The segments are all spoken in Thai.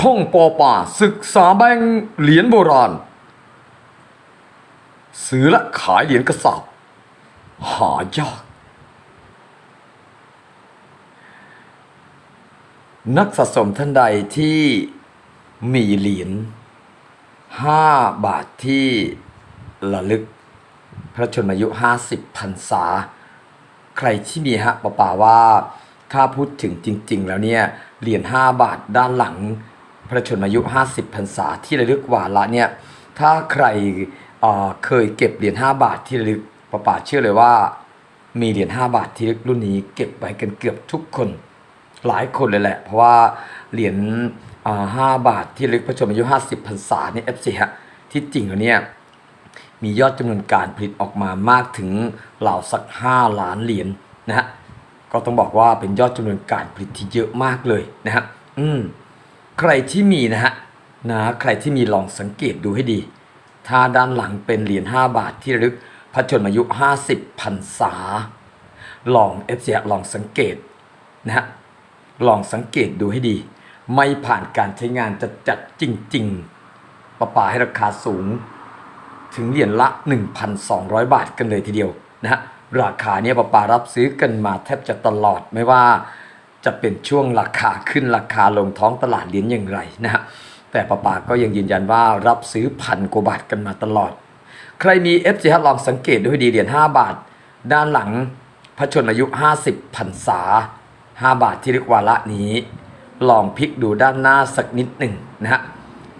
ช่องปอป่าศึกษาแบงค์เหรียญโบราณ ซื้อและขายเหรียญกระสาบหายาก นักสะสมท่านใดที่มีเหรียญห้าบาทที่ระลึก พระชนมายุ50พรรษา ใครที่มีฮะปะป่าว่า ถ้าพูดถึงจริง ๆ แล้วเนี่ย เหรียญ5บาทด้านหลัง พระชนมายุ 50พรรษาที่ระลึกวาระเนี่ยถ้าใครเเคยเก็บเหรียญ5บาทที่ระลึกปะป่าเชื่อเลยว่า มีเหรียญ5บาทที่ระลึกรุ่นนี้ เก็บไว้กันเกือบทุกคนหลายคนเลยแหละ เพราะว่าเหรียญอ่าห้าบาทที่ระลึกพระชนมายุ 50พรรษาเนี่ย FC ฮะที่จริงแล้วเนี่ยมียอดจำนวนการผลิตออกมามากถึงราสัก 5 ล้านเหรียญนะฮะก็ต้องบอกว่าเป็นยอดจำนวนการผลิตที่เยอะมากเลยนะฮะอืม ใครที่มีนะฮะนะใครที่มีลองสังเกตดูให้ดี ถ้าด้านหลังเป็นเหรียญ5บาทที่ลึกพระชนมายุ 50พรรษา ลองเอฟซีลองสังเกตนะฮะลองสังเกตดูให้ดี ไม่ผ่านการใช้งานจะจัดจริง ๆ ประปาให้ราคาสูง ถึงเหรียญละ 1,200 บาทกันเลยทีเดียวนะฮะราคาเนี้ยปาปารับซื้อกันมาแทบจะตลอดไม่ว่า จะเป็นช่วงราคาขึ้นราคาลงท้องตลาดเหรียญอย่างไรนะฮะแต่ป้าปาก็ยังยืนยันว่ารับซื้อพันกว่าบาทกันมาตลอด ใครมี f อฟลองสังเกตดูให้ดีเหรียญ5บาท ด้านหลังพระชนมายุ 50พรรษา 5 บาทที่เรียกวาระนี้ ลองพลิกดูด้านหน้าสักนิดหนึ่งนะฮะ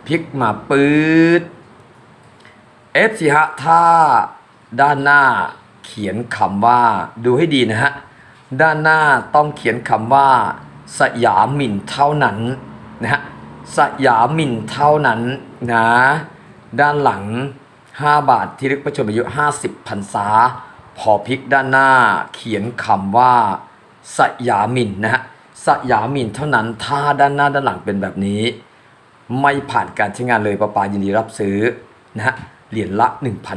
พลิกมาปื๊ดเอฟสิฮะถ้าด้านหน้าเขียนคำว่าดูให้ดีนะฮะ ด้านหน้าต้องเขียนคำว่า สยามหมิ่นเท่านั้นนะฮะสยามหมิ่นเท่านั้นนะด้านหลัง 5 บาทที่เรียกประชนอายุ 50พรรษา พอพลิกด้านหน้าเขียนคำว่า สยามหมิ่นนะฮะสยามหมิ่นเท่านั้นถ้าด้านหน้าด้านหลังเป็นแบบนี้ ไม่ผ่านการใช้งานเลยปาปายินดีรับซื้อนะฮะเหรียญละ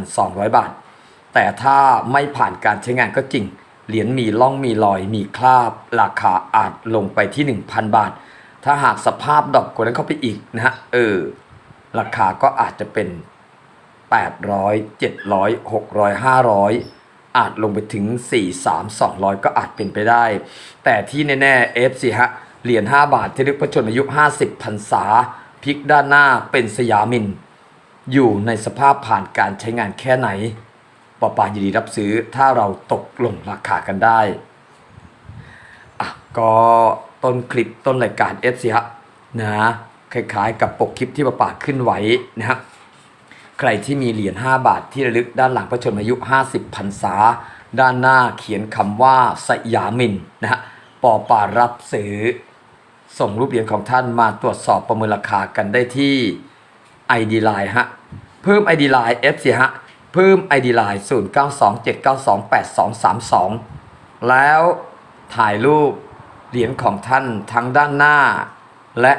1,200 บาท แต่ถ้าไม่ผ่านการใช้งานก็จริง เหรียญมีล่องมีรอยมีคราบ ราคาอาจลงไปที่ 1,000 บาท ถ้าหากสภาพดอกกว่านั้นเข้าไปอีกนะฮะเออ ราคาก็อาจจะเป็น 800 700 600 500 อาจลงไปถึง 4 3 200 ก็อาจเป็นไปได้ แต่ที่แน่ๆ FC ฮะเหรียญ5บาทที่เรียกพระชนมายุ 50พรรษาพลิกด้านหน้าเป็นสยามิน อยู่ในสภาพผ่านการใช้งานแค่ไหน ปอปายินดีรับซื้อถ้าเราตกลงราคากันได้อะก็ต้นคลิปต้นรายการ f อฮะนะคล้ายๆกับปกคลิปที่ปะปาขึ้นไว้นะฮะใครที่มีเหรียญ5บาทที่ระลึกด้านหลังพระชนมายุ 50พรรษา ด้านหน้าเขียนคำว่าสยามินนะฮะปอปารับซื้อ ส่งรูปเหรียญของท่านมาตรวจสอบประเมินราคากันได้ที่ ID Line ฮะเพิ่ม ID Line F สิฮะ เพิ่ม ID Line 0927928232 แล้วถ่ายรูปเหรียญของท่านทั้งด้านหน้า และ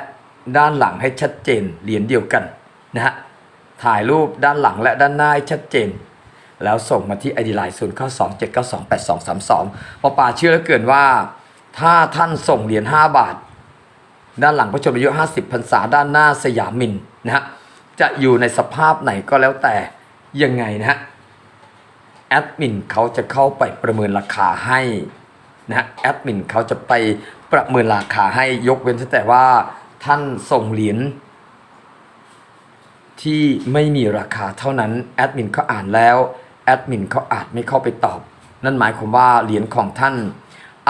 ด้านหลังให้ชัดเจนเหรียญเดียวกันนะฮะถ่ายรูปด้านหลังและด้านหน้าให้ชัดเจน แล้วส่งมาที่ ID Line 0927928232ปอปาเชื่อเหลือเกินว่า ถ้าท่านส่งเหรียญ5บาท ด้านหลังพระชนมายุ50พรรษาด้านหน้าสยามมินนะฮะจะอยู่ในสภาพไหนก็แล้วแต่ ยังไงนะฮะแอดมินเขาจะเข้าไปประเมินราคาให้นะแอดมินเขาจะไปประเมินราคาให้ยกเว้นแต่ว่าท่านส่งเหรียญที่ไม่มีราคาเท่านั้นแอดมินเขาอ่านแล้วแอดมินเขาอาจไม่เข้าไปตอบ นั่นหมายความว่าเหรียญของท่าน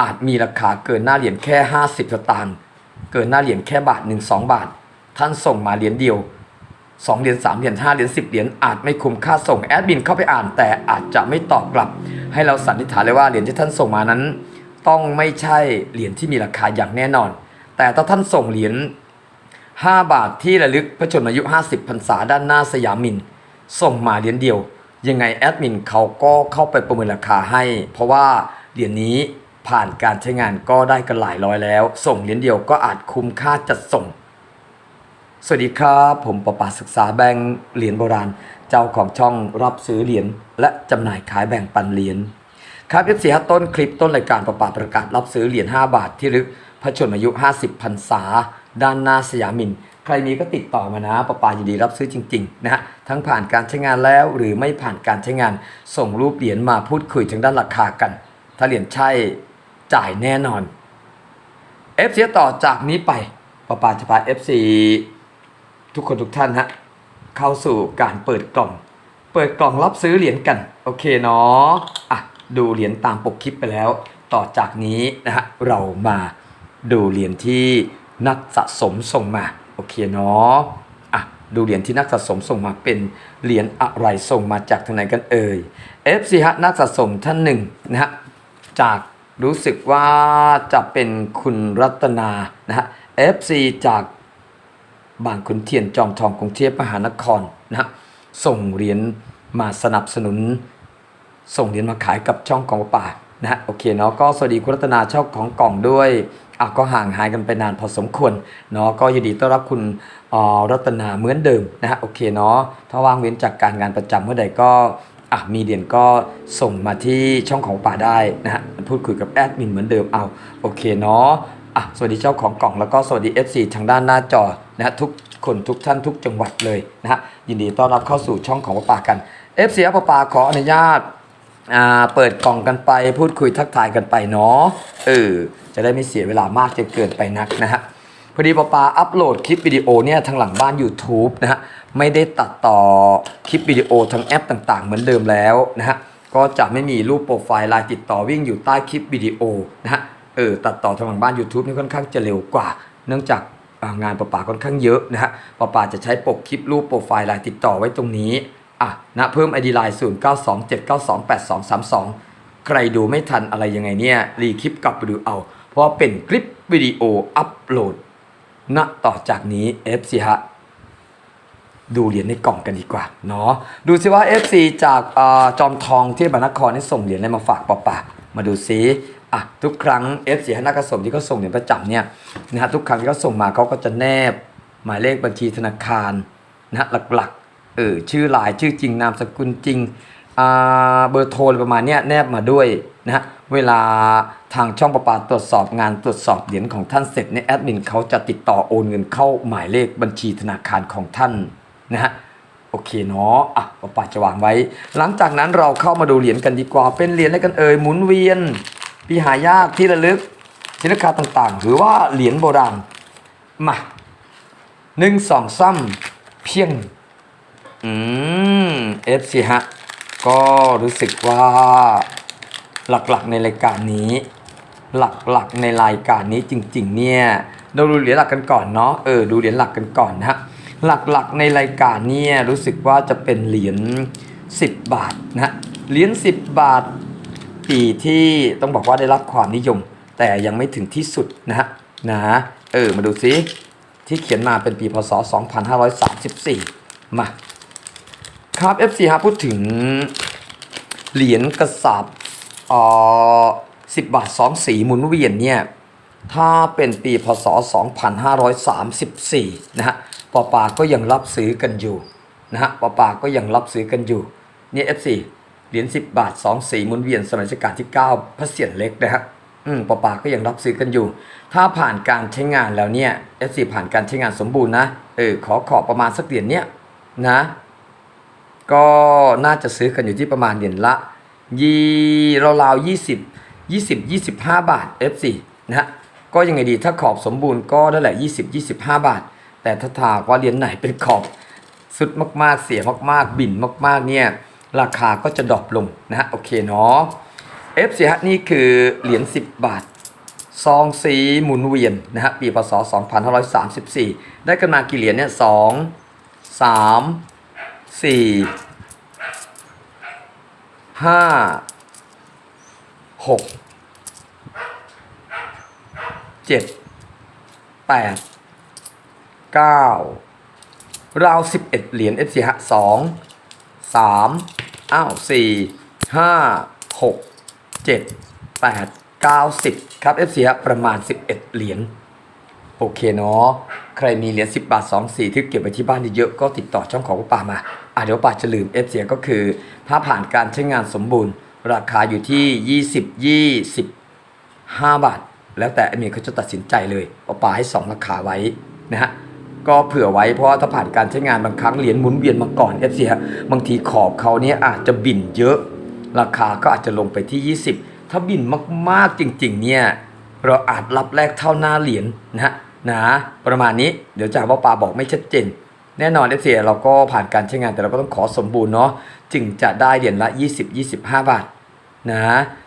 อาจมีราคาเกินหน้าเหรียญแค่ 50สตางค์เกินหน้าเหรียญแค่บาทหนึ่งสองบาท ท่านส่งมาเหรียญเดียว สองเหรียญสามเหรียญห้าเหรียญสิบเหรียญอาจไม่คุ้มค่าส่งแอดมินเข้าไปอ่านแต่อาจจะไม่ตอบกลับ ให้เราสันนิษฐานเลยว่าเหรียญที่ท่านส่งมานั้น ต้องไม่ใช่เหรียญที่มีราคาอย่างแน่นอน แต่ถ้าท่านส่งเหรียญ5บาทที่ระลึกพระชนมายุ 50พรรษาด้านหน้าสยามมิน ส่งมาเหรียญเดียว ยังไงแอดมินเขาก็เข้าไปประเมินราคาให้ เพราะว่าเหรียญนี้ผ่านการใช้งานก็ได้กันหลายร้อยแล้ว ส่งเหรียญเดียวก็อาจคุ้มค่าจัดส่ง สวัสดีครับ ผมประปาศึกษาแบงค์เหรียญโบราณ เจ้าของช่องรับซื้อเหรียญและจำหน่ายขายแบ่งปันเหรียญครับเอฟซีต้นคลิปต้นรายการประปาประกาศรับซื้อเหรียญ5บาทที่ลึกพระชนมายุ 50พรรษา ด้านหน้าสยามิน ใครมีก็ติดต่อมานะประปายินดีรับซื้อจริงๆนะฮะทั้งผ่านการใช้งานแล้วหรือไม่ผ่านการใช้งาน ส่งรูปเหรียญมาพูดคุยถึงด้านราคากัน ถ้าเหรียญใช่จ่ายแน่นอน FC ต่อจากนี้ไปประปาจะพา FC ทุกคนทุกท่านฮะเข้าสู่การเปิดกล่อง เปิดกล่องรับซื้อเหรียญกัน โอเคเนาะอะดูเหรียญตามปกคลิปไปแล้ว ต่อจากนี้นะฮะเรามาดูเหรียญที่นักสะสมส่งมาโอเคเนาะอะดูเหรียญที่นักสะสมส่งมาเป็นเหรียญอะไรส่งมาจากทางไหนกันเอ่ย FC ฮะนักสะสมท่านหนึ่งนะฮะจากรู้สึกว่าจะเป็นคุณรัตนานะฮะ FC จาก บางขุนเทียนจอมทองกรุงเทพมหานครนะส่งเหรียญมาสนับสนุน ส่งเหรียญมาขายกับช่องของป่านะโอเคเนาะก็สวัสดีคุณรัตนาช่องของกล่องด้วยอะก็ห่างหายกันไปนานพอสมควรเนาะก็ยินดีต้อนรับคุณอ่อรัตนาเหมือนเดิมนะฮะโอเคเนาะถ้าว่างเว้นจากการงานประจำเมื่อใดก็อะมีเหรียญก็ส่งมาที่ช่องของป่าได้นะฮะพูดคุยกับแอดมินเหมือนเดิมเอาโอเคเนาะ อะสวัสดีเจ้าของกล่องแล้วก็สวัสดี FC ทางด้านหน้าจอนะฮะทุกคนทุกท่านทุกจังหวัดเลยนะฮะยินดีต้อนรับเข้าสู่ช่องของป้าปากัน FC ป้าปาขออนุญาตอ่าเปิดกล่องกันไปพูดคุยทักทายกันไปเนาะเออจะได้ไม่เสียเวลามากจนเกินไปนักนะฮะพอดีป้าปาอัปโหลดคลิปวิดีโอเนี่ยทางหลังบ้าน YouTube นะฮะไม่ได้ตัดต่อคลิปวิดีโอทางแอปต่างๆ เหมือนเดิมแล้วนะฮะก็จะไม่มีรูปโปรไฟล์ไลน์ติดต่อวิ่งอยู่ใต้คลิปวิดีโอนะฮะ เออตัดต่อทางหลังบ้าน YouTube นี่ค่อนข้างจะเร็วกว่า เนื่องจากงานประป่าค่อนข้างเยอะนะฮะประป่าจะใช้ปกคลิปรูปโปรไฟล์ไลน์ติดต่อไว้ตรงนี้อะนะเพิ่ม ID ไลน์0 9 2 7 9 2 8 2 3 2 ใครดูไม่ทันอะไรยังไงเนี่ยรีคลิปกลับไปดูเอา เพราะว่าเป็นคลิปวิดีโออัปโหลดณต่อจากนี้ FC ฮะดูเหรียญในกล่องกันดีกว่าเนาะดูซิว่า FC จากอจอมทองที่บรรนครนี่ส่งเหรียญอะไรมาฝากป่าป่ามาดูซิ อะทุกครั้ง FC ให้นักกระสมที่เขาส่งเหรียญประจำเนี่ยนะฮะทุกครั้งที่เขาส่งมาเขาก็จะแนบหมายเลขบัญชีธนาคารนะฮะหลักๆเออชื่อลายชื่อจริงนามสกุลจริงอ่าเบอร์โทรประมาณเนี้ยแนบมาด้วยนะฮะเวลาทางช่องประปาตรวจสอบงานตรวจสอบเหรียญของท่านเสร็จเนี่ยแอดมินเขาจะติดต่อโอนเงินเข้าหมายเลขบัญชีธนาคารของท่านนะฮะโอเคเนาะอะป้าป่าจะวางไว้ หลังจากนั้นเราเข้ามาดูเหรียญกันดีกว่าเป็นเหรียญอะไรกันเอ่ยหมุนเวียน ปีหายากที่ระลึกชิ้นราคาต่างๆ หรือว่าเหรียญโบราณ มาหนึ่งสองซ้ำเพียง อืมเอฟซีฮะ ก็รู้สึกว่าหลักๆในรายการนี้ หลักๆในรายการนี้จริง ๆ เนี่ย เราดูเหรียญหลักกันก่อนเนาะเออดูเหรียญหลักกันก่อนนะฮะหลักๆในรายการเนี่ยรู้สึกว่าจะเป็นเหรียญ10 บาทนะฮะเหรียญ10 บาท ปีที่ต้องบอกว่าได้รับความนิยม แต่ยังไม่ถึงที่สุดนะฮะนะเออมาดูซิที่เขียนมาเป็นปีพศ 2534 มาครับ FC ฮะพูดถึงเหรียญกระสาบเอ่อสิบบาทสองสีหมุนเวียนเนี่ย ถ้าเป็นปีพศ 2534 นะฮะปอปาก็ยังรับซื้อกันอยู่นะฮะปอปาก็ยังรับซื้อกันอยู่เนี่ย F4 เหรียญ10 บาท 2 สีหมุนเวียนสมัยรัชกาลที่ 9 พระเศียรเล็กนะฮะอืมปอปาก็ยังรับซื้อกันอยู่ ถ้าผ่านการใช้งานแล้วเนี่ย F4 ผ่านการใช้งานสมบูรณ์นะเออขอขอประมาณสักเหรียญเนี้ยนะ ก็น่าจะซื้อกันอยู่ที่ประมาณเหรียญละยี่ราวๆยี่สิบยี่สิบยี่สิบห้าบาท F4 นะฮะก็ยังไงดีถ้าขอบสมบูรณ์ก็ได้แหละยี่สิบยี่สิบห้าบาท แต่ถ้าถากว่าเหรียญไหนเป็นขอบสุดมากๆเสียมากๆ บิ่นมากๆเนี่ย ราคาก็จะดรอปลงนะฮะโอเคเนาะ F4 ฮะนี่คือเหรียญ10 บาท ซองสีหมุนเวียนนะฮะปีพศ2534 ได้กันมากี่เหรียญเนี่ยสองสามสี่ห้าหกเจ็ดแปดเก้าราวสิบเอ็ดเหรียญ FC ฮะสอง สามอ้าวสี่ห้าหกเจ็ดแปดเก้าสิบครับ FC ฮะประมาณ11เหรียญโอเคเนาะใครมีเหรียญ10บาท2สีที่เก็บไว้ที่บ้านเยอะก็ติดต่อช่องของป้ามาอะเดี๋ยวป้าจะลืม F เสียก็คือ ถ้าผ่านการใช้งานสมบูรณ์ ราคาอยู่ที่20 25บาท แล้วแต่ไอเมียเขาจะตัดสินใจเลยป้าป้าให้2ราคาไว้นะฮะ ก็เผื่อไว้เพราะถ้าผ่านการใช้งานบางครั้งเหรียญหมุนเวียนมาก่อน FC ฮะบางทีขอบเขาเนี่ยอาจจะบิ่นเยอะ ราคาก็อาจจะลงไปที่ 20 ถ้าบิ่นมากๆจริงๆเนี่ยเราอาจรับแลกเท่าหน้าเหรียญนะฮะนะประมาณนี้เดี๋ยวจะหาว่าปาบอกไม่ชัดเจน แน่นอน FC เราก็ผ่านการใช้งานแต่เราก็ต้องขอสมบูรณ์เนาะจึงจะได้เหรียญละ 20-25 บาทนะ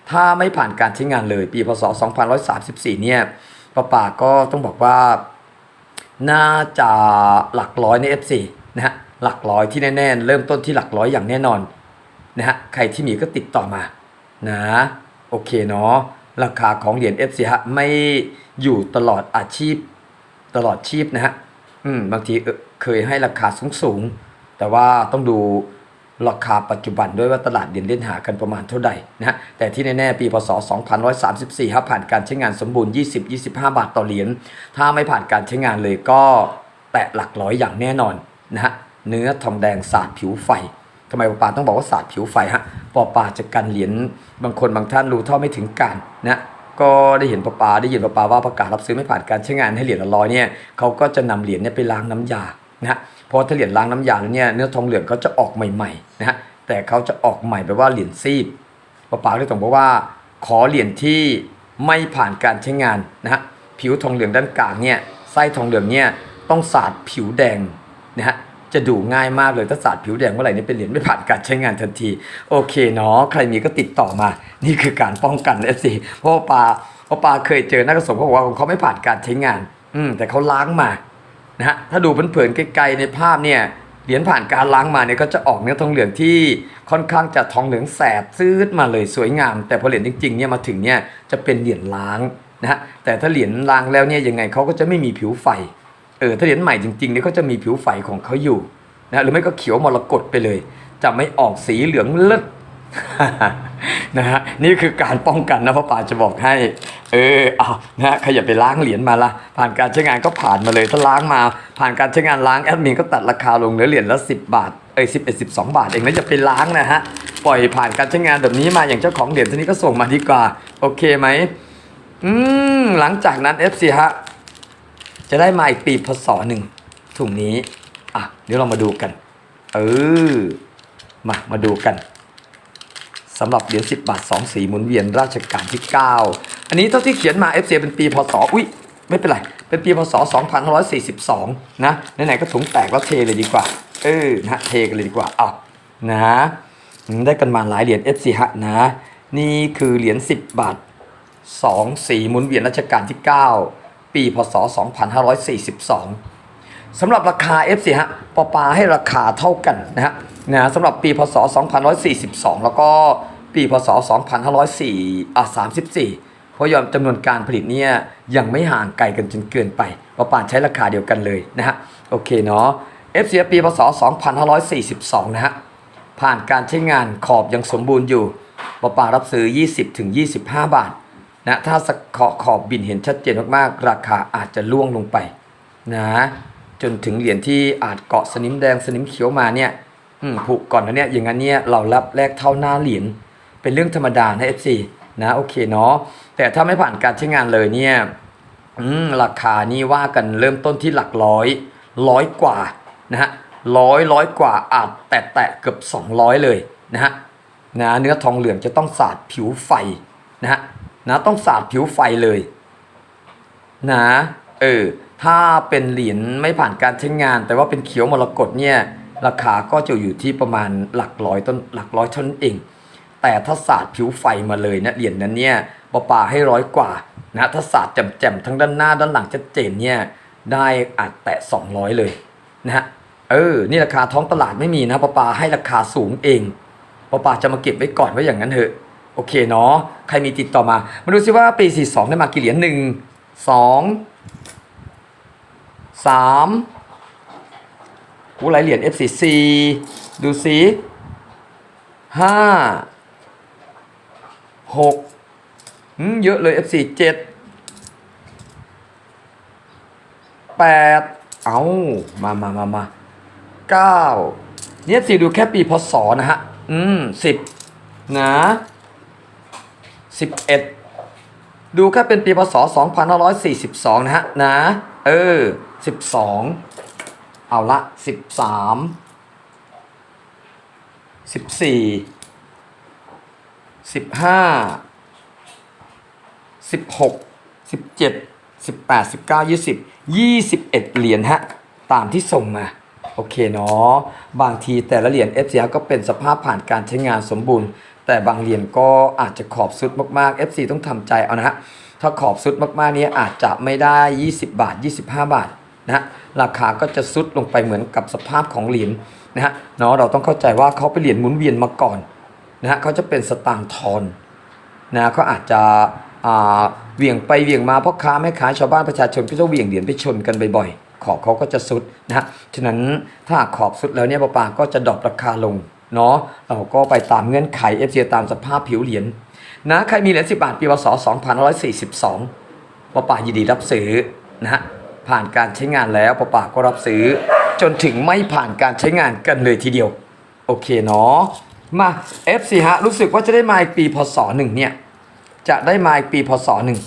ถ้าไม่ผ่านการใช้งานเลยปีพศ 2134 เนี่ยป้าปาก็ต้องบอกว่า น่าจะหลักร้อยใน F4 นะฮะหลักร้อยที่แน่ๆ เริ่มต้นที่หลักร้อยอย่างแน่นอนนะฮะใครที่มีก็ติดต่อมานะโอเคเนาะราคาของเหรียญ F4 ฮะไม่อยู่ตลอดอาชีพตลอดชีพนะฮะอืมบางทีเออเคยให้ราคาสูงๆ แต่ว่าต้องดู ราคาปัจจุบันด้วยว่าตลาดเหรียญเล่นหากันประมาณเท่าใดนะฮะแต่ที่แน่ๆปีพศ 2134ครับผ่านการใช้งานสมบูรณ์ 20-25 บาทต่อเหรียญถ้าไม่ผ่านการใช้งานเลยก็แตะหลักร้อยอย่างแน่นอนนะฮะเนื้อทองแดงสาดผิวไฟทำไมปอปาต้องบอกว่าสาดผิวไฟฮะปอปาจะกันเหรียญบางคนบางท่านรู้เท่าไม่ถึงการนะก็ได้เห็นปอปาได้ยินปอปาว่าประกาศรับซื้อไม่ผ่านการใช้งานให้เหรียญละร้อยเนี่ยเขาก็จะนำเหรียญเนี่ยไปล้างน้ำยานะฮะ เพราะถ้าเหรียญล้างน้ำยาแล้วเนี่ยเนื้อทองเหลืองเขาจะออกใหม่ๆนะฮะแต่เขาจะออกใหม่แบบว่าเหรียญซีดปะปาก็ต้องบอกว่า ขอเหรียญที่ไม่ผ่านการใช้งานนะฮะผิวทองเหลืองด้านกลางเนี่ยไส้ทองเหลืองเนี่ยต้องสาดผิวแดงนะฮะจะดูง่ายมากเลยถ้าสาดผิวแดงเมื่อไหร่เนี่ยเป็นเหรียญไม่ผ่านการใช้งานทันที โอเคเนาะใครมีก็ติดต่อมา นี่คือการป้องกันเอฟซีเพราะว่าปาเพราะปาเคยเจอนักกระสมเขาบอกว่าของเขาไม่ผ่านการใช้งาน อืมแต่เขาล้างมา นะฮะถ้าดูเผินๆไกลๆในภาพเนี่ยเหรียญผ่านการล้างมาเนี่ยก็จะออกเนื้อทองเหลืองที่ค่อนข้างจะทองเหลืองแสบซื้ดมาเลยสวยงาม แต่พอเหรียญจริงๆเนี่ยมาถึงเนี่ยจะเป็นเหรียญล้างนะฮะแต่ถ้าเหรียญล้างแล้วเนี่ยยังไงเขาก็จะไม่มีผิวไฟเออถ้าเหรียญใหม่จริงๆเนี่ยเขาจะมีผิวไฟของเขาอยู่นะหรือไม่ก็เขียวมรกตไปเลย จะไม่ออกสีเหลืองเลิศ นะฮะนี่คือการป้องกันนะพ่อป่าจะบอกให้ เออเอานะฮะใครอย่าไปล้างเหรียญมาละผ่านการใช้งานก็ผ่านมาเลยถ้าล้างมา ผ่านการใช้งานล้างแอดมินก็ตัดราคาลงเหลือเหรียญละ10 บาทเอ้ยสิบเอ็ดสิบสองบาทเองนะอย่าไปล้างนะฮะปล่อยผ่านการใช้งานแบบนี้มาอย่างเจ้าของเหรียญท่านนี้ก็ส่งมาดีกว่า โอเคไหมอืมหลังจากนั้น FC ฮะจะได้มาอีกปีพศหนึ่งถุงนี้อะเดี๋ยวเรามาดูกัน เออมามาดูกัน สำหรับเหรียญ10 บาท 2 สีหมุนเวียนราชการที่ 9 อันนี้เท่าที่เขียนมา FC เป็นปีพศอุ้ยไม่เป็นไร เป็นปีพศ 2542 นะ ไหนๆก็ถุงแตกแล้วเทเลยดีกว่า เออนะเทกันเลยดีกว่าเอานะได้กันมาหลายเหรียญ FC ฮะนะ นี่คือเหรียญ10 บาท 2 สีหมุนเวียนรัชกาลที่ 9 ปีพศ 2542 สำหรับราคา FC ฮะปอปาให้ราคาเท่ากันนะฮะนะสำหรับปีพศ 2542 แล้วก็ปีพศ 2504อะ34 เพราะยอมจำนวนการผลิตเนี่ยยังไม่ห่างไกลกันจนเกินไปปอปาใช้ราคาเดียวกันเลยนะฮะโอเคเนาะ FC ปีพศ 2542 นะฮะผ่านการใช้งานขอบยังสมบูรณ์อยู่ปอปารับซื้อ 20-25 บาทนะถ้าสขอขอบบินเห็นชัดเจนมากๆ ราคาอาจจะล่วงลงไปนะ จนถึงเหรียญที่อาจเกาะสนิมแดงสนิมเขียวมาเนี่ยผูกก่อนนะเนี่ยอย่างนั้นเนี่ยเรารับแลกเท่าหน้าเหรียญเป็นเรื่องธรรมดานะ FC นะโอเคเนาะแต่ถ้าไม่ผ่านการใช้งานเลยเนี่ยราคานี่ว่ากันเริ่มต้นที่หลักร้อยร้อยกว่านะฮะร้อยร้อยกว่าอาจแตะแตะเกือบ 200 เลยนะฮะนะเนื้อทองเหลืองจะต้องสาดผิวไฟนะฮะนะต้องสาดผิวไฟเลยนะเออ ถ้าเป็นเหรียญไม่ผ่านการใช้งาน แต่ว่าเป็นเขียวมรกตเนี่ยราคาก็จะอยู่ที่ประมาณหลักร้อยต้นหลักร้อยเท่านั้นเอง แต่ถ้าสาดผิวไฟมาเลยนะเหรียญนั้นเนี่ยปะปาให้ร้อยกว่านะถ้าสาดแจ่มๆทั้งด้านหน้าด้านหลังชัดเจนเนี่ยได้อาจแตะ 200 เลยนะฮะเออ นี่ราคาท้องตลาดไม่มีนะปะปาให้ราคาสูงเองปะปาจะมาเก็บไว้ก่อนไว้อย่างนั้นเถอะ โอเคเนาะใครมีติดต่อมา มาดูซิว่าปี 42 ได้มากี่เหรียญหนึ่งสอง สามกูหลายเหรียญ F44 ดูสิห้าหกเยอะเลย F47 แปดเอามามามามาเก้าเนี่ย F4 ดูแค่ปีพศนะฮะ อืมสิบนะสิบเอ็ดดูแค่เป็นปีพศ2542นะฮะ นะ เออ12เอาละสิบสามสิบสี่สิบห้าสิบหกสิบเจ็ดสิบแปดสิบเก้ายี่สิบยี่สิบเอ็ดเหรียญฮะ ตามที่ส่งมา โอเคเนาะบางทีแต่ละเหรียญ FC ก็เป็นสภาพผ่านการใช้งานสมบูรณ์ แต่บางเหรียญก็อาจจะขอบสุดมากๆ FC ต้องทำใจเอานะฮะ ถ้าขอบสุดมากๆนี้อาจจะไม่ได้ 20 บาท 25 บาทนะราคาก็จะสุดลงไปเหมือนกับสภาพของเหรียญนะฮะเนาะเราต้องเข้าใจว่าเขาเป็นเหรียญหมุนเวียนมาก่อนนะฮะเขาจะเป็นสตางค์ทอนนะเขาอาจจะอ่าเหวี่ยงไปเหวี่ยงมาพ่อค้าแม่ค้าชาวบ้านประชาชนก็จะเหวี่ยงเหรียญไปชนกันบ่อยๆ ขอบเขาก็จะสุดนะฮะฉะนั้นถ้าขอบสุดแล้วเนี่ยปลาปาก็จะดรอปราคาลงเนาะเราก็ไปตามเงื่อนไข f อฟซีตามสภาพผิวเหรียญ นะใครมีเหรียญ10 บาทปีพศ2542ปลาปายินดีรับซื้อนะฮะผ่านการใช้งานแล้วปลาปาก็รับซื้อ จนถึงไม่ผ่านการใช้งานกันเลยทีเดียว โอเคเนาะมา FC ฮะรู้สึกว่าจะได้มาอีกปีพศหนึ่งเนี่ยจะได้มาอีกปีพศหนึ่ง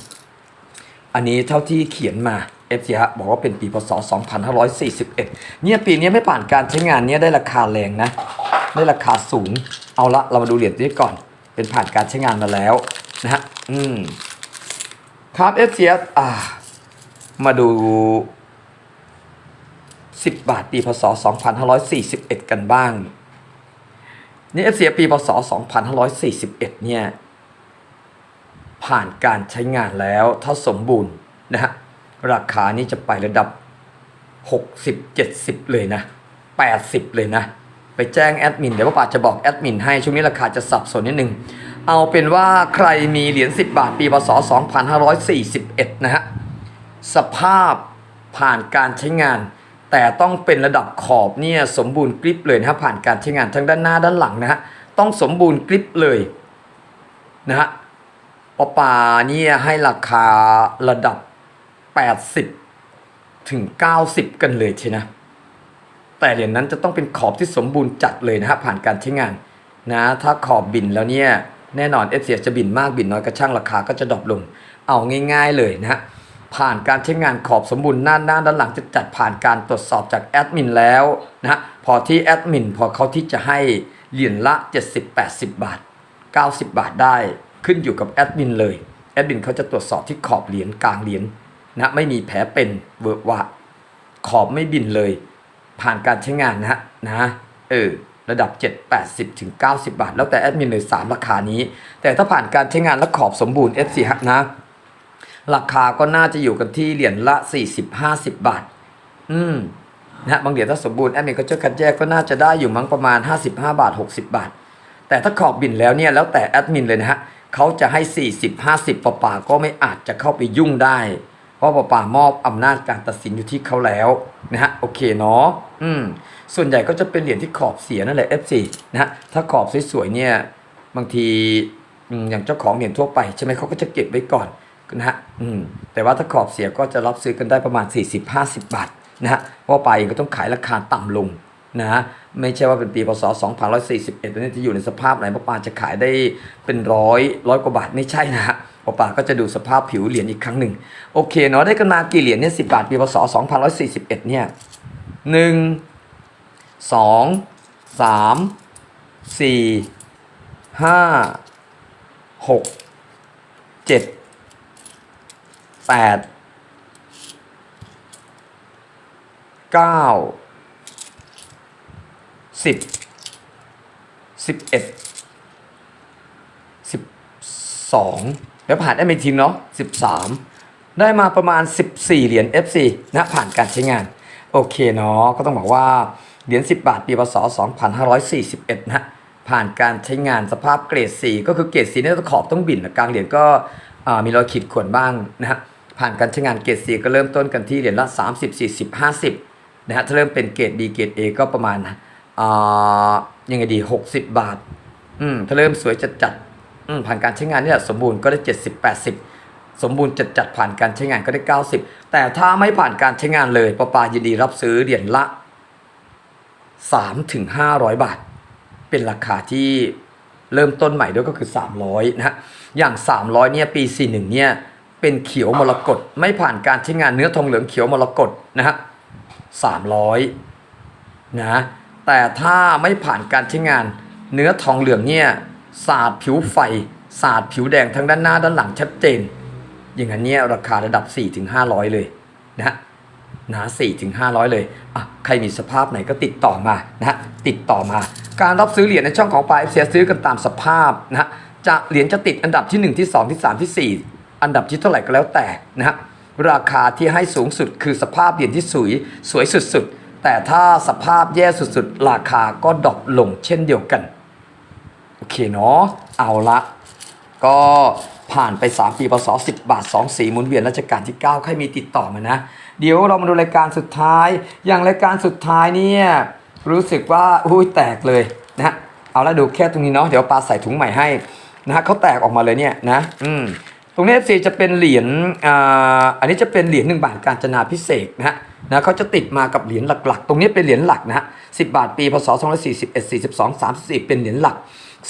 อันนี้เท่าที่เขียนมา FC ฮะบอกว่าเป็นปีพศ 2541 เนี่ยปีนี้ไม่ผ่านการใช้งานเนี่ยได้ราคาแรงนะได้ราคาสูงเอาละเรามาดูเหรียญนี้ก่อน เป็นผ่านการใช้งานมาแล้วนะฮะอืมครับ FC ฮะอ่ามาดู 10 บาทปีพศ 2541 กันบ้าง นี่ FC ปีพศ 2541 เนี่ย ผ่านการใช้งานแล้วถ้าสมบูรณ์นะฮะ ราคานี้จะไประดับ 60 70 เลยนะ 80 เลยนะ ไปแจ้งแอดมินเดี๋ยวป้าป่าจะบอกแอดมินให้ช่วงนี้ราคาจะสับสนนิดนึง เอาเป็นว่าใครมีเหรียญ10 บาทปีพศ 2541 นะฮะ สภาพผ่านการใช้งาน แต่ต้องเป็นระดับขอบเนี่ยสมบูรณ์กริปเลยนะฮะผ่านการใช้งานทั้งด้านหน้าด้านหลังนะฮะต้องสมบูรณ์กริปเลยนะฮะปอปาเนี่ยให้ราคาระดับ 80 ถึง 90 กันเลยทีนะ แต่เหรียญนั้นจะต้องเป็นขอบที่สมบูรณ์จัดเลยนะฮะผ่านการใช้งานนะถ้าขอบบินแล้วเนี่ยแน่นอน f อจะบินมากบินน้อยก็ช่างราคาก็จะดรอปลง เอาง่าย ๆเลยนะฮะผ่านการใช้งานขอบสมบูรณ์หน้าหน้าด้านหลังจะจัดผ่านการตรวจสอบจากแอดมินแล้วนะพอที่แอดมินพอเขาที่จะให้เหรียญละ 70-80 บาท 90 บาทได้ขึ้นอยู่กับแอดมินเลยแอดมินเขาจะตรวจสอบที่ขอบเหรียญกลางเหรียญนะไม่มีแผลเป็นเวิร์วะขอบไม่บินเลย ผ่านการใช้งานนะฮะนะเออระดับ 7 80 ถึง 90 บาท แล้วแต่แอดมินเลย3ราคานี้ แต่ถ้าผ่านการใช้งานและขอบสมบูรณ์ F4 ฮะนะ ราคาก็น่าจะอยู่กันที่เหรียญละ 40-50 บาท อืมนะฮะบางเหรียญถ้าสมบูรณ์แอดมินก็จะคัดแยกก็น่าจะได้อยู่มั้งประมาณ 55 บาท 60 บาท แต่ถ้าขอบบินแล้วเนี่ยแล้วแต่แอดมินเลยนะฮะเขาจะให้ 40 50ป่าป่าก็ไม่อาจจะเข้าไปยุ่งได้ เพราะป่าป่ามอบอำนาจการตัดสินอยู่ที่เขาแล้วนะฮะโอเคเนาะอืมส่วนใหญ่ก็จะเป็นเหรียญที่ขอบเสียนั่นแหละ F4 นะฮะถ้าขอบสวยๆเนี่ยบางทีอย่างเจ้าของเหรียญทั่วไปใช่ไหมเขาก็จะเก็บไว้ก่อนนะฮะอืมแต่ว่าถ้าขอบเสียก็จะรับซื้อกันได้ประมาณ 40-50 บาทนะฮะเพราะว่าปลาเองก็ต้องขายราคาต่ำลง นะไม่ใช่ว่าเป็นปีพศ2541ตอนนี้จะอยู่ในสภาพไหนป้าปาจะขายได้เป็นร้อยร้อยกว่าบาทไม่ใช่นะฮะป้าปาก็จะดูสภาพผิวเหรียญอีกครั้งหนึ่งโอเคเนาะได้กันมากี่เหรียญเนี่ยสิบาทปีพศ2541เนี่ยหนึ่งสองสามสี่ห้าหกเจ็ดแปดเก้า สิบสิบเอ็ดสิบสองแล้วผ่านได้ไม่ทิ้งเนาะสิบสามได้มาประมาณ 14 เหรียญ FC นะผ่านการใช้งาน โอเคเนาะก็ต้องบอกว่า เหรียญ 10 บาท ปีพศ 2541 นะฮะผ่านการใช้งานสภาพเกรด 4 ก็คือเกรด4เนี่ยขอบต้องบิ่นนะกลางเหรียญก็มีรอยขีดข่วนบ้างนะฮะผ่านการใช้งานเกรด 4 ก็เริ่มต้นกันที่เหรียญละ 30 40 50 นะฮะถ้าเริ่มเป็นเกรด D เกรด A ก็ประมาณ ยังไงดี60บาท อืมถ้าเริ่มสวยจัดจัดผ่านการใช้งานนี่แหละสมบูรณ์ก็ได้70 80สมบูรณ์จัดจัดผ่านการใช้งานก็ได้90แต่ถ้าไม่ผ่านการใช้งานเลยปปายินดีรับซื้อเหรียญละ3ถึง500บาท เป็นราคาที่เริ่มต้นใหม่ด้วยก็คือ 300นะฮะอย่าง 300เนี่ยปี41เนี่ยเป็นเขียวมรกตไม่ผ่านการใช้งานเนื้อทองเหลืองเขียวมรกตนะฮะ300นะ แต่ถ้าไม่ผ่านการใช้งาน เนื้อทองเหลืองเนี่ยสาดผิวไฟสาดผิวแดงทั้งด้านหน้าด้านหลังชัดเจน อย่างนั้นเนี่ยราคาระดับ 4-500 เลยนะฮะนะ 4-500 เลยอะใครมีสภาพไหนก็ติดต่อมานะติดต่อมา การรับซื้อเหรียญในช่องของปลายเสียซื้อกันตามสภาพนะฮะจะเหรียญจะติดอันดับที่ 1 ที่ 2 ที่ 3 ที่ 4 อันดับที่เท่าไหร่ก็แล้วแต่นะฮะราคาที่ให้สูงสุดคือสภาพเหรียญที่สวยสวยสุดๆ แต่ถ้าสภาพแย่สุดๆ ราคาก็ดรอปลงเช่นเดียวกัน โอเคเนาะเอาละ ก็ผ่านไป 3 ปีพศ10 บาท 2 สีหมุนเวียนรัชกาลที่ 9 ใครมีติดต่อมานะ เดี๋ยวเรามาดูรายการสุดท้าย อย่างรายการสุดท้ายเนี่ยรู้สึกว่าอุ้ยแตกเลยนะเอาละดูแค่ตรงนี้เนาะเดี๋ยวปลาใส่ถุงใหม่ให้นะเขาแตกออกมาเลยเนี่ยนะ อืม รงนี้ FC จะเป็นเหรียญอ่าอันนี้จะเป็นเหรียญ1บาทการจนาพิเศษนะฮะนะเขาจะติดมากับเหรียญหลักๆ ตรงนี้เป็นเหรียญหลักนะฮะ10บาทปีพศ241 42 34เป็นเหรียญหลัก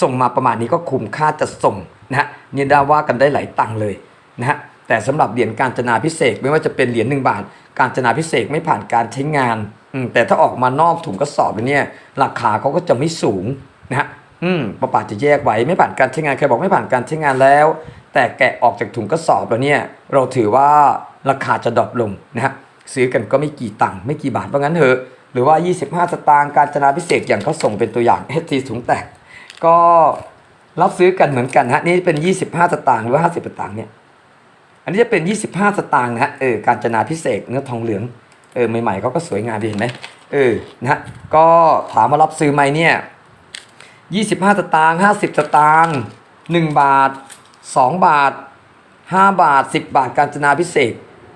ส่งมาประมาณนี้ก็คุ้มค่าจะส่งนะฮะเนี่ยได้ว่ากันได้หลายตังค์เลยนะฮะแต่สำหรับเหรียญการจนาพิเศษไม่ว่าจะเป็นเหรียญหนึ่งบาท การจนาพิเศษไม่ผ่านการใช้งานอืมแต่ถ้าออกมานอกถุงกระสอบแล้วเนี่ยราคาเขาก็จะไม่สูงนะฮะอืมประปาจะแยกไว้ไม่ผ่านการใช้งานใครบอกไม่ผ่านการใช้งานแล้ว แต่แกะออกจากถุงกระสอบแล้วเนี่ยเราถือว่าราคาจะดรอปลงนะฮะซื้อกันก็ไม่กี่ตังค์ไม่กี่บาทเพราะงั้นเถอะหรือว่า 25 สตางค์การจนาพิเศษอย่างเขาส่งเป็นตัวอย่าง HT ถุงแตก ก็รับซื้อกันเหมือนกันฮะนี่เป็น 25 สตางค์หรือว่า50 สตางค์เนี่ยอันนี้จะเป็น 25 สตางค์นะฮะเออการจนาพิเศษเนื้อทองเหลืองเออใหม่ๆเขาก็สวยงามดีเห็นไหมเออนะฮะก็ถามมารับซื้อไหมเนี่ย25 สตางค์50 สตางค์1บาท 2 บาท 5 บาท 10 บาทการจนาพิเศษ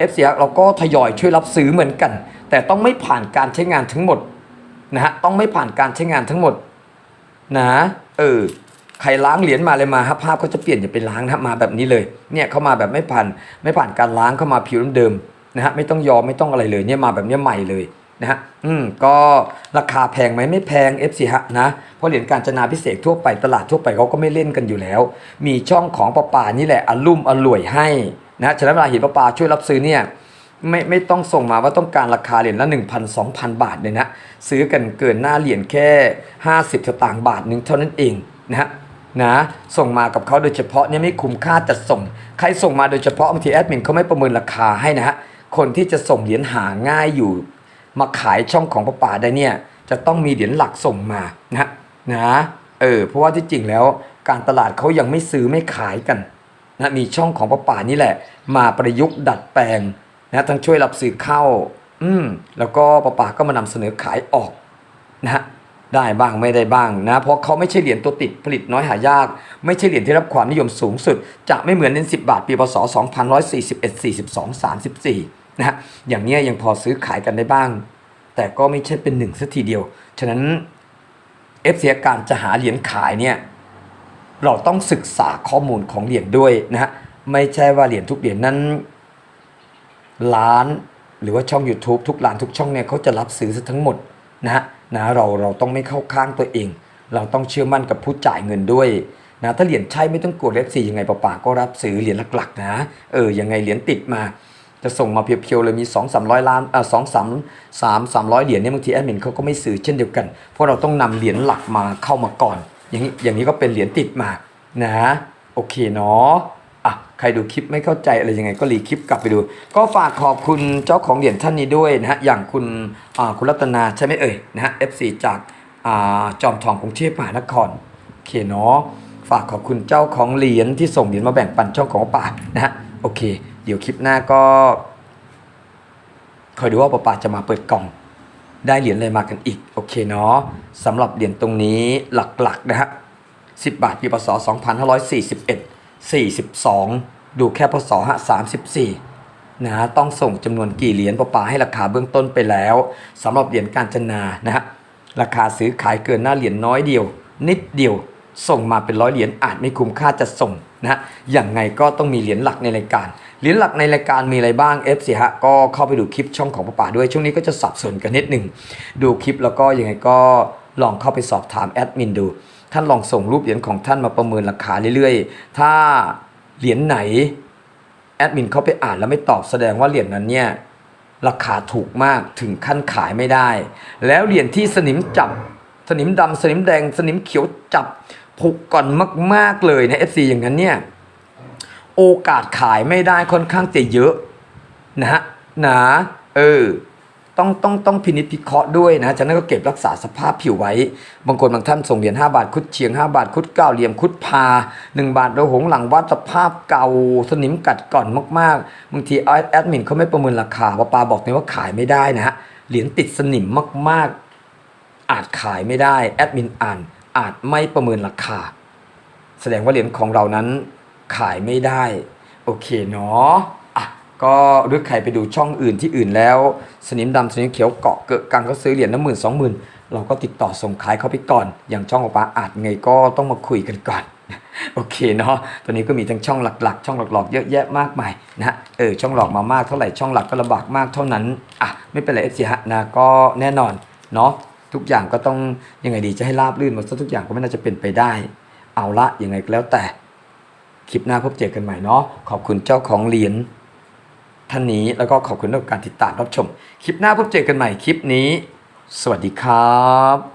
FC เราก็ทยอยช่วยรับซื้อเหมือนกัน แต่ต้องไม่ผ่านการใช้งานทั้งหมดนะฮะต้องไม่ผ่านการใช้งานทั้งหมดนะเออใครล้างเหรียญมาเลยมาครับภาพเขาจะเปลี่ยนอย่าไปล้างนะมาแบบนี้เลยเนี่ยเขามาแบบไม่ผ่านไม่ผ่านการล้างเข้ามาผิวเดิมๆนะฮะไม่ต้องยอมไม่ต้องอะไรเลยเนี่ยมาแบบนี้ใหม่เลย นะฮะอืมก็ราคาแพงไหมไม่แพง FC ฮะนะเพราะเหรียญการจนาพิเศษทั่วไปตลาดทั่วไปเขาก็ไม่เล่นกันอยู่แล้ว มีช่องของประปานี่แหละอลุ่มอร่วยให้นะฉะนั้นเวลาเห็นประปาช่วยรับซื้อเนี่ยไม่ไม่ต้องส่งมาว่าต้องการราคาเหรียญละ1,000 2,000 บาทเลยนะซื้อกันเกินหน้าเหรียญแค่ 50สตางค์บาทหนึ่งเท่านั้นเองนะฮะนะส่งมากับเขาโดยเฉพาะเนี่ยไม่คุ้มค่าจัดส่ง ใครส่งมาโดยเฉพาะบางทีแอดมินเขาไม่ประเมินราคาให้นะฮะคนที่จะส่งเหรียญหาง่ายอยู่ มาขายช่องของประป่าได้เนี่ยจะต้องมีเหรียญหลักส่งมานะนะเออเพราะว่าที่จริงแล้วการตลาดเขายังไม่ซื้อไม่ขายกันนะมีช่องของประป่านี่แหละ มาประยุกต์ดัดแปลงนะทั้งช่วยรับซื้อเข้า อืมแล้วก็ประป่าก็มานำเสนอขายออกนะได้บ้างไม่ได้บ้างนะเพราะเขาไม่ใช่เหรียญตัวติดผลิตน้อยหายาก ไม่ใช่เหรียญที่รับความนิยมสูงสุด จะไม่เหมือนเหรียญ10 บาทปีพศ 2141 42 34 นะฮะอย่างเนี้ยยังพอซื้อขายกันได้บ้าง แต่ก็ไม่ใช่เป็นหนึ่งสัทีเดียว ฉะนั้นเอฟเสียการจะหาเหรียญขายเนี่ยเราต้องศึกษาข้อมูลของเหรียญด้วยนะฮะไม่ใช่ว่าเหรียญทุกเหรียญนั้นล้านหรือว่าช่อง YouTube ทุกร้านทุกช่องเนี่ยเขาจะรับซื้อซะทั้งหมดนะฮะนะเราเราต้องไม่เข้าข้างตัวเอง เราต้องเชื่อมั่นกับผู้จ่ายเงินด้วยนะถ้าเหรียญใช่ไม่ต้องกลัวเลขสี่ยังไงป่าๆก็รับซื้อเหรียญหลักๆนะเออยังไงเหรียญติดมา จะส่งมาเพียวๆเลยมี 2 3 0 0 ล้านอ่าสองสามสามสามร้อยเหรียญเนี่ยบางทีแอดมินเขาก็ไม่ซื้อเช่นเดียวกัน เพราะเราต้องนำเหรียญหลักมาเข้ามาก่อน อย่างนี้อย่างนี้ก็เป็นเหรียญติดมานะโอเคเนาะอะใครดูคลิปไม่เข้าใจอะไรยังไงก็รีคลิปกลับไปดู ก็ฝากขอบคุณเจ้าของเหรียญท่านนี้ด้วยนะฮะอย่างคุณอ่าคุณรัตนาใช่ไหมเอ่ยนะฮะ FC จากอ่าจอมทองกรุงเทพมหานครโอเคเนาะฝากขอบคุณเจ้าของเหรียญที่ส่งเหรียญมาแบ่งปันช่องของป่านะฮะโอเค เดี๋ยวคลิปหน้าก็คอยดูว่าป้าปาจะมาเปิดกล่อง ได้เหรียญอะไรมากันอีก โอเคเนาะสำหรับเหรียญตรงนี้หลักๆนะฮะ10 บาทปีพศ2541 42 ดูแค่พศ34 นะฮะต้องส่งจำนวนกี่เหรียญป้าปาให้ราคาเบื้องต้นไปแล้วสำหรับเหรียญการจนานะฮะราคาซื้อขายเกินหน้าเหรียญน้อยเดียว นิดเดียว ส่งมาเป็นร้อยเหรียญอาจไม่คุ้มค่าจะส่ง นะอย่างไงก็ต้องมีเหรียญหลักในรายการ เหรียญหลักในรายการมีอะไรบ้าง F สิฮะก็เข้าไปดูคลิปช่องของป้าป่าด้วย ช่วงนี้ก็จะสับสนกันนิดหนึ่งดูคลิปแล้วก็ยังไงก็ลองเข้าไปสอบถามแอดมินดู ท่านลองส่งรูปเหรียญของท่านมาประเมินราคาเรื่อยๆ ถ้าเหรียญไหนแอดมินเข้าไปอ่านแล้วไม่ตอบแสดงว่าเหรียญนั้นเนี่ยราคาถูกมากถึงขั้นขายไม่ได้ แล้วเหรียญที่สนิมจับ สนิมดำสนิมแดง สนิมเขียวจับ ผูกก่อนมาก ๆเลยนะ FC อย่างนั้นเนี่ย โอกาสขายไม่ได้ค่อนข้างจะเยอะนะฮะนะเออต้องต้องต้องพินิจพิเคราะห์ด้วยนะจากนั้นก็เก็บรักษาสภาพผิวไว้ บางคนบางท่านส่งเหรียญ5บาทคุดเชียง 5 บาทคุดเก้าเหลี่ยมคุดพา 1 บาทโดยหงหลังวัดสภาพเก่าสนิมกัดก่อนมากๆ บางทีแอดมินเขาไม่ประเมินราคาว่าปาบอกเลยว่าขายไม่ได้นะฮะเหรียญติดสนิมมากๆ อาจขายไม่ได้แอดมินอ่าน อาจไม่ประเมินราคา แสดงว่าเหรียญของเรานั้นขายไม่ได้ โอเคเนาะอะก็หรือใครไปดูช่องอื่นที่อื่นแล้ว สนิมดำสนิมเขียวเกาะเกิดกังเขาซื้อเหรียญน้ำหมื่นสองหมื่นเราก็ติดต่อส่งขายเขาไปก่อน อย่างช่องของป้าอาจไงก็ต้องมาคุยกันก่อน โอเคเนาะตัวนี้ก็มีทั้งช่องหลักๆ ช่องหลอกๆเยอะแยะมากมายนะฮะเออช่องหลอกมามากเท่าไหร่ช่องหลักก็ลำบากมากเท่านั้นอะไม่เป็นไรเอฟซีฮะนะก็แน่นอนเนาะ ทุกอย่างก็ต้องยังไงดีจะให้ราบรื่นหมดซะทุกอย่างก็ไม่น่าจะเป็นไปได้ เอาละยังไงก็แล้วแต่คลิปหน้าพบเจอกันใหม่เนาะขอบคุณเจ้าของเหรียญท่านนี้แล้วก็ขอบคุณทุกการติดตามรับชม คลิปหน้าพบเจอกันใหม่คลิปนี้ สวัสดีครับ